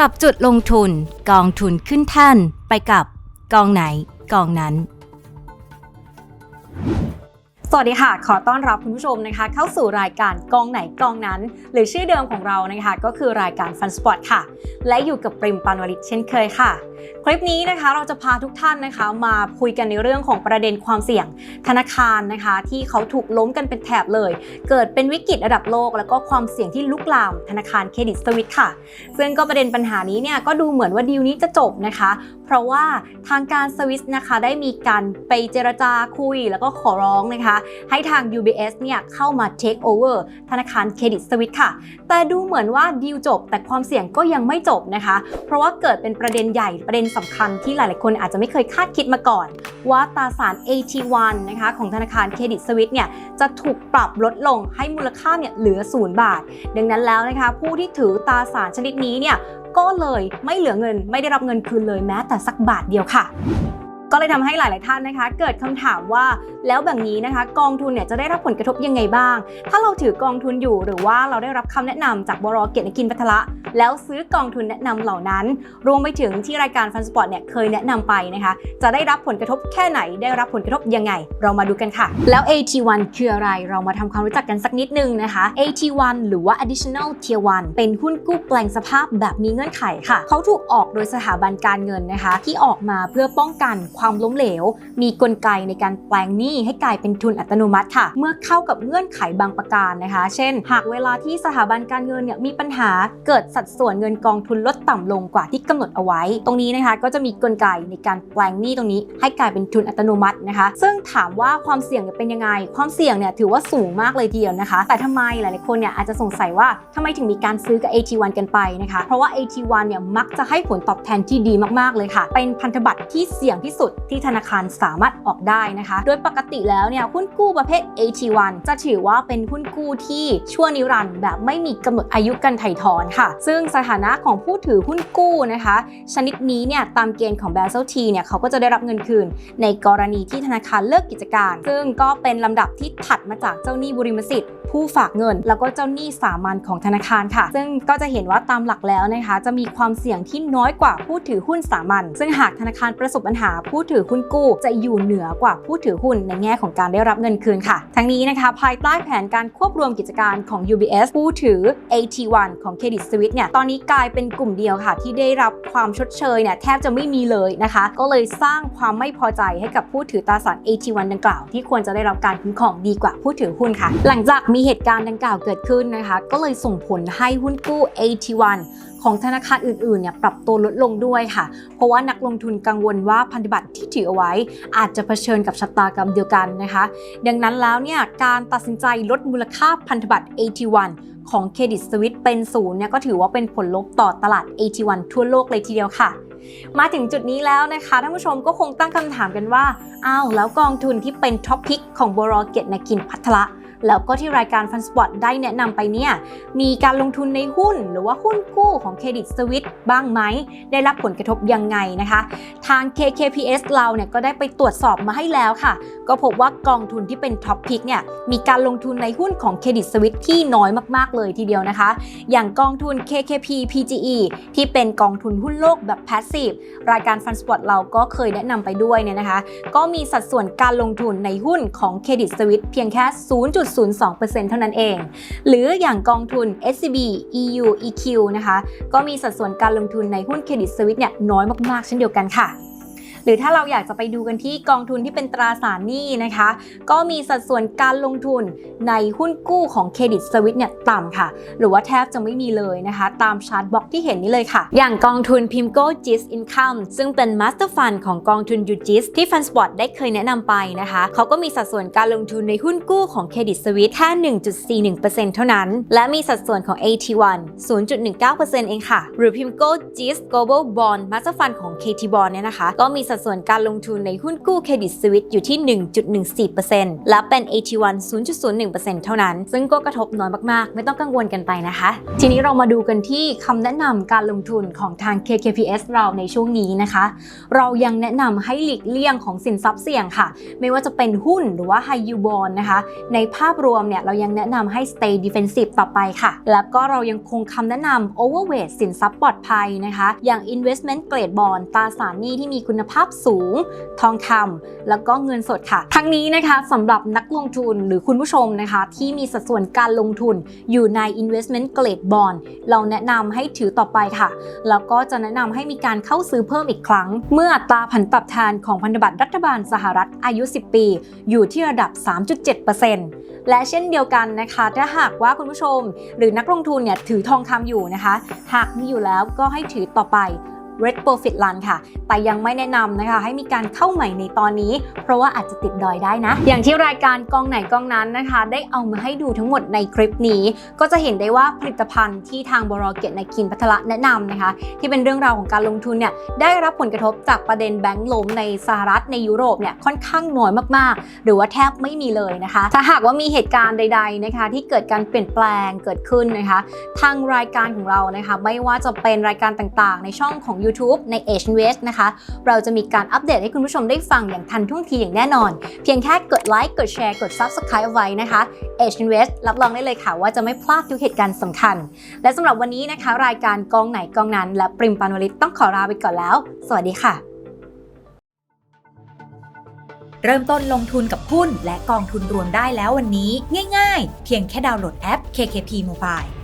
จับจุดลงทุนกองทุนขึ้นแท่นไปกับกองไหนกองนั้น สวัสดีค่ะ ขอต้อนรับคุณผู้ชมนะคะ เข้าสู่รายการกองไหนกองนั้น หรือชื่อเดิมของเรานะคะ ก็คือรายการฟันสปอร์ตค่ะ และอยู่กับปริมปานวลิตเช่นเคยค่ะ คลิปนี้นะคะเราจะพาทุกท่านนะคะ มาคุยกันในเรื่องของประเด็นความเสี่ยงธนาคารนะคะ ที่เขาถูกล้มกันเป็นแถบเลย เกิดเป็นวิกฤตระดับโลก แล้วก็ความเสี่ยงที่ลุกลามธนาคารเครดิตสวิตค่ะ ซึ่งก็ประเด็นปัญหานี้เนี่ยก็ดูเหมือนว่าดีลนี้จะจบนะคะ เพราะว่าทางการสวิสนะคะได้มีการไปเจรจาคุย แล้วก็ขอร้องนะคะ ให้ทาง UBS เนี่ยเข้ามา take over ธนาคารเครดิตสวิสค่ะ แต่ดูเหมือนว่าดีลจบ แต่ความเสี่ยงก็ยังไม่จบนะคะ เพราะว่าเกิดเป็นประเด็นใหญ่ประเด็นสำคัญที่หลาย ๆ คนอาจจะไม่เคยคาดคิดมาก่อน ว่าตราสาร AT1 นะคะของธนาคารเครดิตสวิสเนี่ยจะถูกปรับลดลงให้มูลค่าเนี่ยเหลือ0บาท ดังนั้นแล้วนะคะผู้ที่ถือตราสารชนิดนี้เนี่ยก็เลยไม่เหลือเงินไม่ได้รับเงินคืนเลยแม้แต่สักบาทเดียวค่ะ ก็เลยทำให้หลาย ๆ ท่านนะคะ เกิดคำถามว่าแล้วแบบนี้นะคะ กองทุนเนี่ยจะได้รับผลกระทบยังไงบ้าง ถ้าเราถือกองทุนอยู่หรือว่าเราได้รับคำแนะนำจากบรเกียรติกินพัทละ แล้วซื้อกองทุนแนะนำเหล่านั้น รวมไปถึงที่รายการฟันสปอร์ตเนี่ยเคยแนะนำไปนะคะ จะได้รับผลกระทบแค่ไหน ได้รับผลกระทบยังไง เรามาดูกันค่ะ แล้ว AT1 คืออะไร เรามาทำความรู้จักกันสักนิดนึงนะคะ AT1 หรือว่า additional tier 1 เป็นหุ้นกู้แปลงสภาพแบบมีเงื่อนไขค่ะ เขาถูกออกโดยสถาบันการเงินนะคะ ที่ออกมาเพื่อป้องกันความล้มเหลว มีกลไกในการแปลงหนี้ให้กลายเป็นทุนอัตโนมัติค่ะ เมื่อเข้ากับเงื่อนไขบางประการนะคะ เช่น หากเวลาที่สถาบันการเงินเนี่ยมีปัญหาเกิดสัดส่วนเงินกองทุนลดต่ำลงกว่าที่กำหนดเอาไว้ ตรงนี้นะคะก็จะมีกลไกในการแปลงหนี้ตรงนี้ ให้กลายเป็นทุนอัตโนมัตินะคะ ซึ่งถามว่าความเสี่ยงเป็นยังไง ความเสี่ยงเนี่ยถือว่าสูงมากเลยทีเดียวนะคะ แต่ทำไมหลายๆคนเนี่ยอาจจะสงสัยว่าทำไมถึงมีการซื้อกับ AT1 กันไปนะคะ เพราะว่า AT1 เนี่ยมักจะให้ผลตอบแทนที่ดีมากๆเลยค่ะ เป็นพันธบัตรที่เสี่ยงที่สุดที่ธนาคารสามารถออกได้นะคะ โดยปกติแล้วเนี่ยหุ้นกู้ประเภท AT1 จะถือว่าเป็นหุ้นกู้ที่ชั่วนิรันดร์แบบไม่มีกำหนดอายุการไถ่ถอนค่ะ ซึ่งสถานะของผู้ถือหุ้นกู้นะคะ ชนิดนี้เนี่ยตามเกณฑ์ของ Basel T เนี่ยเขาก็จะได้รับเงินคืน ในกรณีที่ธนาคารเลิกกิจการ ซึ่งก็เป็นลำดับที่ถัดมาจากเจ้าหนี้บุริมสิทธิ์ ผู้ฝากเงิน แล้วก็เจ้าหนี้สามัญของธนาคารค่ะ ซึ่งก็จะเห็นว่าตามหลักแล้วนะคะ จะมีความเสี่ยงที่น้อยกว่าผู้ถือหุ้นสามัญซึ่งหากธนาคารประสบปัญหาผู้ถือหุ้นกู้ จะอยู่เหนือกว่าผู้ถือหุ้นในแง่ของการได้รับเงินคืนค่ะ ทั้งนี้นะคะ ภายใต้แผนการควบรวมกิจการของ UBS ผู้ถือ AT1 ของ Credit Suisse เนี่ยตอนนี้กลายเป็นกลุ่มเดียวค่ะ ที่ได้รับความชดเชยเนี่ยแทบจะไม่มีเลยนะคะ ก็เลยสร้างความไม่พอใจให้กับผู้ถือตราสาร AT1 ดังกล่าวที่ควรจะได้รับการคุ้มครองดีกว่าผู้ถือหุ้นค่ะ หลังจากมีเหตุการณ์ดังกล่าวเกิดขึ้นนะคะ ก็เลยส่งผลให้หุ้นกู้ AT1 ของธนาคารอื่นๆเนี่ยปรับตัวลดลงด้วยค่ะ เพราะว่านักลงทุนกังวลว่าพันธบัตรที่ถือเอาไว้อาจจะเผชิญกับชะตากรรมเดียวกันนะคะ ดังนั้นแล้วเนี่ยการตัดสินใจลดมูลค่าพันธบัตร AT1 ของเครดิตสวิตเป็นศูนย์เนี่ยก็ถือว่าเป็นผลลบต่อตลาด AT1 ทั่วโลกเลยทีเดียวค่ะ มาถึงจุดนี้แล้วนะคะท่านผู้ชมก็คงตั้งคำถามกันว่า อ้าวแล้วกองทุนที่เป็นท็อปพิกของบรอเกตนกินพัทละ แล้วก็ที่รายการฟันสปอตได้แนะนำไปเนี่ย มีการลงทุนในหุ้นหรือว่าหุ้นกู้ของเครดิตสวิตบ้างไหม ได้รับผลกระทบยังไงนะคะ ทาง KKPS เราเนี่ยก็ได้ไปตรวจสอบมาให้แล้วค่ะ ก็พบว่ากองทุนที่เป็นท็อปพิกเนี่ย มีการลงทุนในหุ้นของเครดิตสวิตที่น้อยมากๆเลยทีเดียวนะคะ อย่างกองทุน KKP PGE ที่เป็นกองทุนหุ้นโลกแบบ passive รายการฟันสปอตเราก็เคยแนะนำไปด้วยเนี่ยนะคะ ก็มีสัดส่วนการลงทุนในหุ้นของเครดิตสวิตเพียงแค่ 0. 0.02%เท่านั้นเอง หรืออย่างกองทุน SCB EU EQ นะคะ ก็มีสัดส่วนการลงทุนในหุ้นเครดิตสวิตเนี่ยน้อยมากๆ เช่นเดียวกันค่ะ หรือถ้าเราอยากจะไปดูกันที่กองทุนที่เป็นตราสารหนี้นะคะ ก็มีสัดส่วนการลงทุนในหุ้นกู้ของเครดิตสวิตเนี่ยต่ำค่ะ หรือว่าแทบจะไม่มีเลยนะคะ ตามชาร์ตบล็อกที่เห็นนี้เลยค่ะ อย่างกองทุน Pimco GIS Income ซึ่งเป็น Master Fund ของกองทุน UGIS ที่ FundSpot ได้เคยแนะนำไปนะคะ เขาก็มีสัดส่วนการลงทุนในหุ้นกู้ของเครดิตสวิตแค่ 1.41%เท่านั้น และมีสัดส่วนของ AT1 0.19%เองค่ะ หรือ Pimco GIS Global Bond Master Fund ของ KT Bond เนี่ยนะคะ ก็มีสัดสัดส่วนการลงทุนในหุ้นกู้เครดิตสวิตอยู่ที่ 1.14%และเป็น AT1 0.01%เท่านั้น ซึ่งก็กระทบน้อยมากๆ ไม่ต้องกังวลกันไปนะคะ ทีนี้เรามาดูกันที่คำแนะนำการลงทุนของทาง KKPS เราในช่วงนี้นะคะ เรายังแนะนำให้หลีกเลี่ยงของสินทรัพย์เสี่ยงค่ะ ไม่ว่าจะเป็นหุ้นหรือว่า High Yield Bond นะคะ ในภาพรวมเนี่ยเรายังแนะนำให้ stay defensive ต่อไปค่ะ แล้วก็เรายังคงคำแนะนำ overweight สินทรัพย์ปลอดภัยนะคะ อย่าง investment grade bond ตราสารหนี้ที่มีคุณภาพสูง ทองคำแล้วก็เงินสดค่ะ ทั้งนี้นะคะสำหรับนักลงทุนหรือคุณผู้ชมนะคะ ที่มีสัดส่วนการลงทุนอยู่ใน investment grade bond เราแนะนำให้ถือต่อไปค่ะ แล้วก็จะแนะนำให้มีการเข้าซื้อเพิ่มอีกครั้ง เมื่ออัตราผันตอบแทนของพันธบัตรรัฐบาลสหรัฐอายุ 10 ปี อยู่ที่ระดับ 3.7%และเช่นเดียวกันนะคะ ถ้าหากว่าคุณผู้ชม หรือนักลงทุนเนี่ยถือทองคำอยู่นะคะ หากมีอยู่แล้วก็ให้ถือต่อไป Red Profit Run ค่ะ แต่ยังไม่แนะนำนะคะ ให้มีการเข้าใหม่ในตอนนี้ เพราะว่าอาจจะติดดอยได้นะ อย่างที่รายการกองไหนกองนั้นนะคะ ได้เอามาให้ดูทั้งหมดในคลิปนี้ ก็จะเห็นได้ว่าผลิตภัณฑ์ที่ทางบรเกตในคินพัทละแนะนำนะคะ ที่เป็นเรื่องราวของการลงทุนเนี่ยได้รับผลกระทบจากประเด็นแบงก์ล้มในสหรัฐในยุโรปเนี่ยค่อนข้างน้อยมากๆ หรือว่าแทบไม่มีเลยนะคะ ถ้าหากว่ามีเหตุการณ์ใด ๆนะคะ ที่เกิดการเปลี่ยนแปลงเกิดขึ้นนะคะ ทางรายการของเรานะคะ ไม่ว่าจะเป็นรายการต่างๆ ในช่องของ YouTube ใน Age Invest นะคะ เราจะมีการอัปเดตให้คุณผู้ชมได้ฟังอย่างทันท่วงทีอย่างแน่นอน เพียงแค่กดไลค์กดแชร์กด Subscribe เอาไว้นะคะ Age Invest รับรองได้เลยค่ะว่าจะไม่พลาดทุกเหตุการณ์สำคัญ และสำหรับวันนี้นะคะ รายการกองไหนกองนั้น และปริมปานวลิตต้องขอลาไปก่อนแล้ว สวัสดีค่ะเริ่มต้นลงทุนกับหุ้นและกองทุนรวมได้แล้ววันนี้ ง่ายๆ เพียงแค่ดาวน์โหลดแอป KKP Mobile